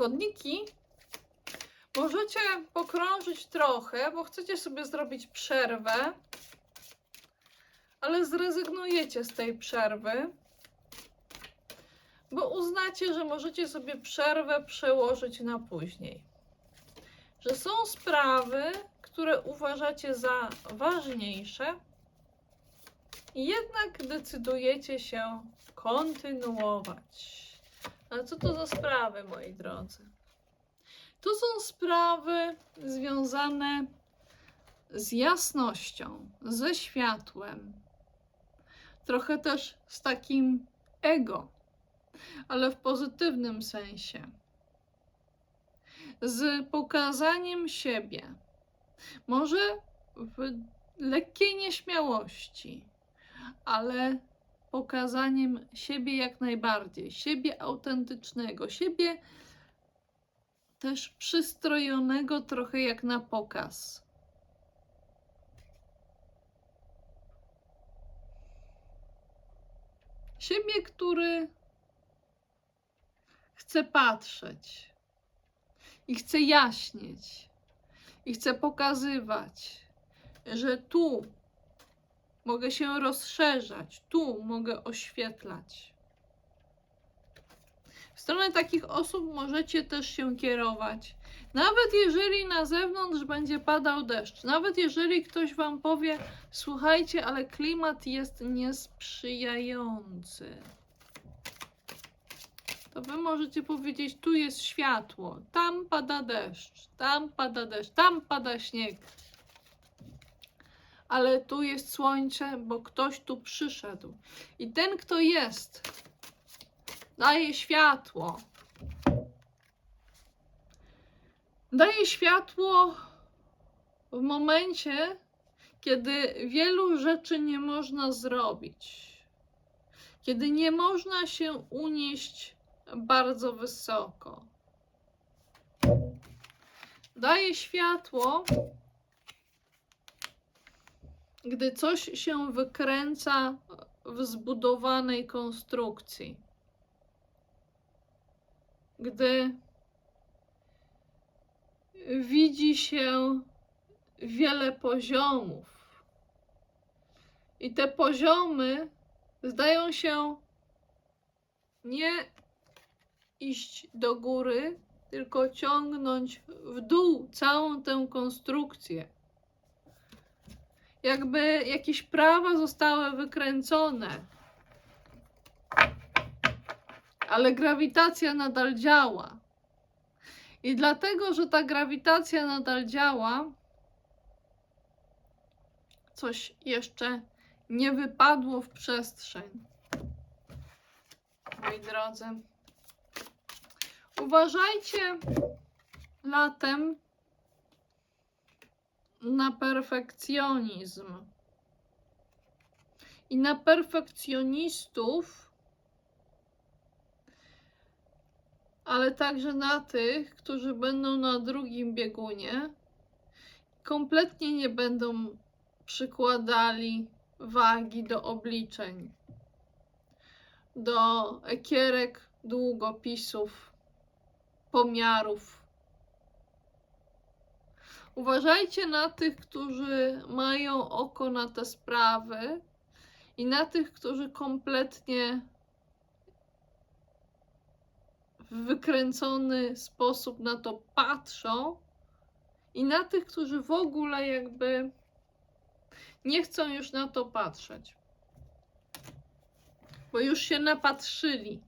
Wodniki możecie pokrążyć trochę, bo chcecie sobie zrobić przerwę, ale zrezygnujecie z tej przerwy, bo uznacie, że możecie sobie przerwę przełożyć na później. Że są sprawy, które uważacie za ważniejsze, i jednak decydujecie się kontynuować. Ale co to za sprawy, moi drodzy? To są sprawy związane z jasnością, ze światłem, trochę też z takim ego, ale w pozytywnym sensie. Z pokazaniem siebie, może w lekkiej nieśmiałości, ale pokazaniem siebie jak najbardziej, siebie autentycznego, siebie też przystrojonego trochę jak na pokaz. Siebie, który chce patrzeć i chce jaśnieć i chce pokazywać, że tu mogę się rozszerzać, tu mogę oświetlać. W stronę takich osób możecie też się kierować. Nawet jeżeli na zewnątrz będzie padał deszcz, nawet jeżeli ktoś Wam powie: Słuchajcie, ale klimat jest niesprzyjający, to Wy możecie powiedzieć: Tu jest światło, tam pada deszcz, tam pada deszcz, tam pada śnieg ale tu jest słońce, bo ktoś tu przyszedł. I ten, kto jest, daje światło. Daje światło w momencie, kiedy wielu rzeczy nie można zrobić. Kiedy nie można się unieść bardzo wysoko. Daje światło gdy coś się wykręca w zbudowanej konstrukcji, gdy widzi się wiele poziomów. I te poziomy zdają się nie iść do góry, tylko ciągnąć w dół całą tę konstrukcję jakby jakieś prawa zostały wykręcone. Ale grawitacja nadal działa. I dlatego, że ta grawitacja nadal działa, coś jeszcze nie wypadło w przestrzeń. Moi drodzy, uważajcie latem na perfekcjonizm. I na perfekcjonistów, ale także na tych, którzy będą na drugim biegunie, kompletnie nie będą przykładali wagi do obliczeń, do ekierek, długopisów, pomiarów Uważajcie na tych, którzy mają oko na te sprawy i na tych, którzy kompletnie w wykręcony sposób na to patrzą i na tych, którzy w ogóle jakby nie chcą już na to patrzeć. Bo już się napatrzyli.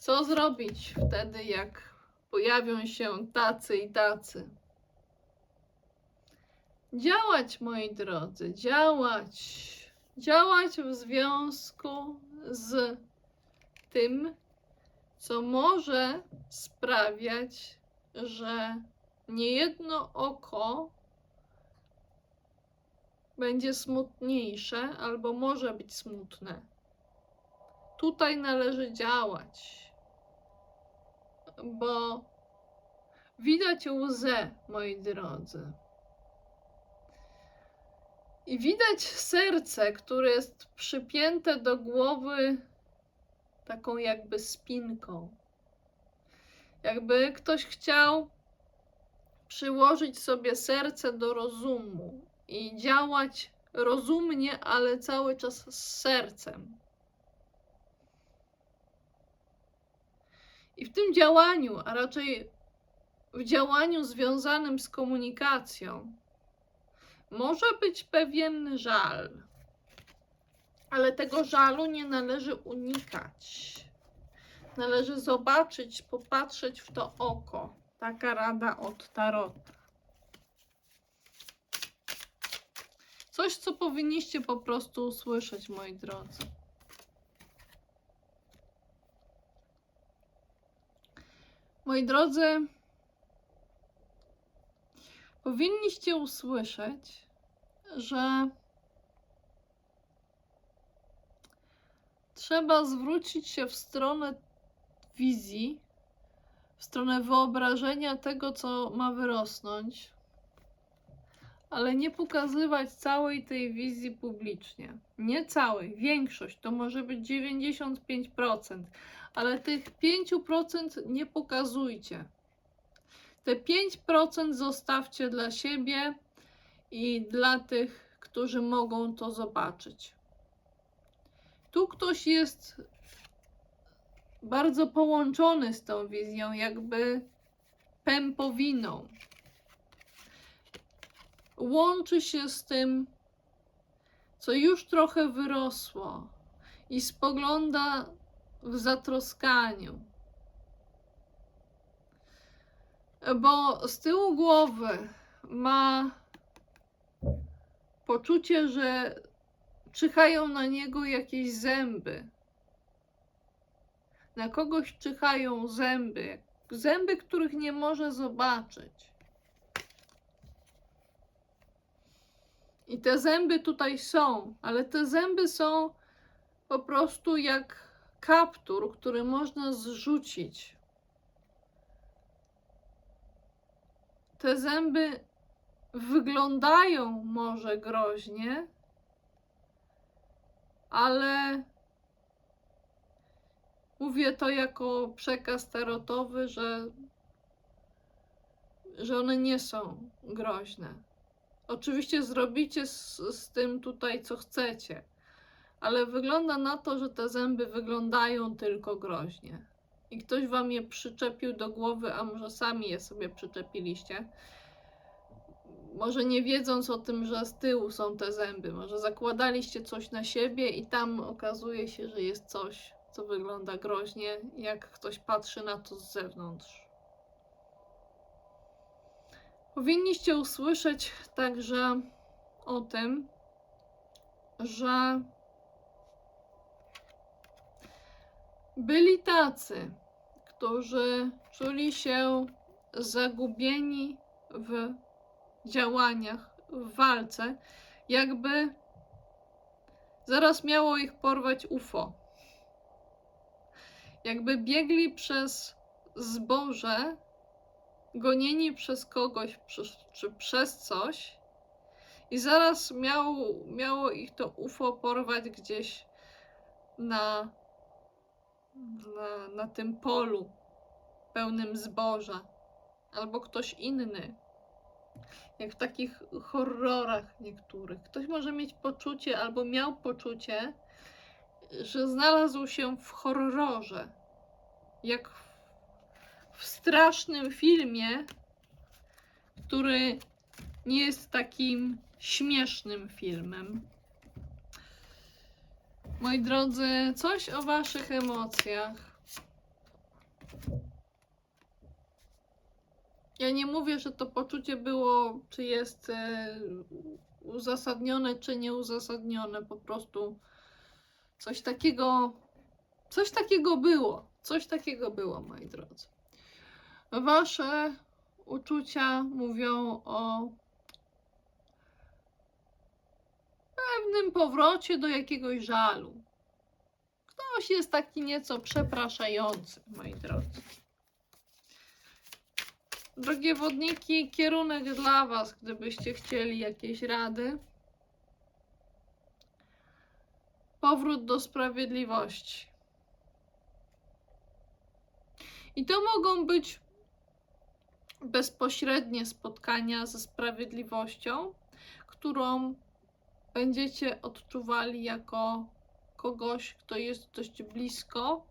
Co zrobić wtedy, jak pojawią się tacy i tacy? Działać, moi drodzy, działać. Działać w związku z tym, co może sprawiać, że niejedno oko będzie smutniejsze albo może być smutne. Tutaj należy działać bo widać łzę, moi drodzy. I widać serce, które jest przypięte do głowy taką jakby spinką. Jakby ktoś chciał przyłożyć sobie serce do rozumu i działać rozumnie, ale cały czas z sercem. I w tym działaniu, a raczej w działaniu związanym z komunikacją, może być pewien żal, ale tego żalu nie należy unikać. Należy zobaczyć, popatrzeć w to oko. Taka rada od Tarota. Coś, co powinniście po prostu usłyszeć, moi drodzy. Moi drodzy, powinniście usłyszeć, że trzeba zwrócić się w stronę wizji, w stronę wyobrażenia tego, co ma wyrosnąć, ale nie pokazywać całej tej wizji publicznie. Nie całej, większość, to może być 95%, ale tych 5% nie pokazujcie. Te 5% zostawcie dla siebie i dla tych, którzy mogą to zobaczyć. Tu ktoś jest bardzo połączony z tą wizją, jakby pępowiną. Łączy się z tym, co już trochę wyrosło i spogląda w zatroskaniu. Bo z tyłu głowy ma poczucie, że czyhają na niego jakieś zęby. Na kogoś czyhają zęby, zęby, których nie może zobaczyć. I te zęby tutaj są, ale te zęby są po prostu jak kaptur, który można zrzucić. Te zęby wyglądają może groźnie, ale mówię to jako przekaz tarotowy, że, że one nie są groźne. Oczywiście zrobicie z, z tym tutaj co chcecie, ale wygląda na to, że te zęby wyglądają tylko groźnie. I ktoś wam je przyczepił do głowy, a może sami je sobie przyczepiliście. Może nie wiedząc o tym, że z tyłu są te zęby, może zakładaliście coś na siebie i tam okazuje się, że jest coś, co wygląda groźnie, jak ktoś patrzy na to z zewnątrz. Powinniście usłyszeć także o tym, że byli tacy, którzy czuli się zagubieni w działaniach, w walce, jakby zaraz miało ich porwać UFO. Jakby biegli przez zboże, gonieni przez kogoś czy, czy przez coś, i zaraz miało, miało ich to UFO porwać gdzieś na, na, na tym polu pełnym zboża, albo ktoś inny. Jak w takich horrorach niektórych. Ktoś może mieć poczucie, albo miał poczucie, że znalazł się w horrorze. Jak w, w strasznym filmie, który nie jest takim śmiesznym filmem. Moi drodzy, coś o Waszych emocjach. Ja nie mówię, że to poczucie było, czy jest e, uzasadnione, czy nieuzasadnione. Po prostu coś takiego, coś takiego było. Coś takiego było, moi drodzy. Wasze uczucia mówią o pewnym powrocie do jakiegoś żalu. Ktoś jest taki nieco przepraszający, moi drodzy. Drogie wodniki, kierunek dla Was, gdybyście chcieli jakieś rady. Powrót do sprawiedliwości. I to mogą być bezpośrednie spotkania ze sprawiedliwością, którą będziecie odczuwali jako kogoś, kto jest dość blisko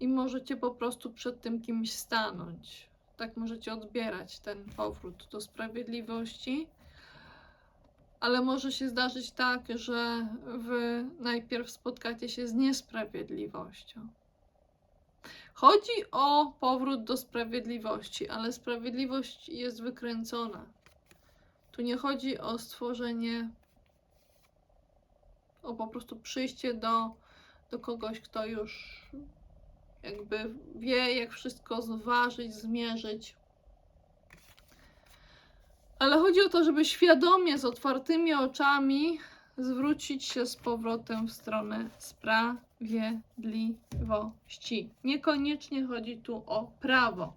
i możecie po prostu przed tym kimś stanąć. Tak możecie odbierać ten powrót do sprawiedliwości. Ale może się zdarzyć tak, że wy najpierw spotkacie się z niesprawiedliwością. Chodzi o powrót do sprawiedliwości, ale sprawiedliwość jest wykręcona. Tu nie chodzi o stworzenie, o po prostu przyjście do, do kogoś, kto już jakby wie, jak wszystko zważyć, zmierzyć. Ale chodzi o to, żeby świadomie, z otwartymi oczami zwrócić się z powrotem w stronę sprawiedliwości. Niekoniecznie chodzi tu o prawo,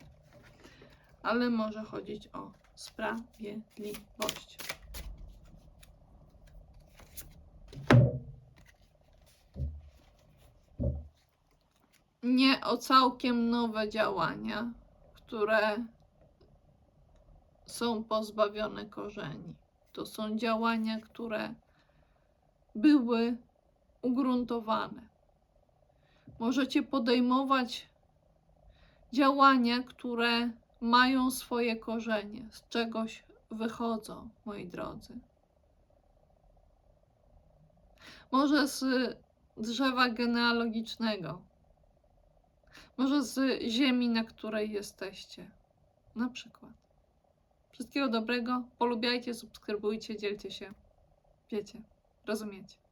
ale może chodzić o sprawiedliwość. Nie o całkiem nowe działania, które są pozbawione korzeni. To są działania, które były ugruntowane. Możecie podejmować działania, które mają swoje korzenie, z czegoś wychodzą, moi drodzy. Może z drzewa genealogicznego, może z ziemi, na której jesteście, na przykład. Wszystkiego dobrego, polubiajcie, subskrybujcie, dzielcie się. Wiecie, rozumiecie.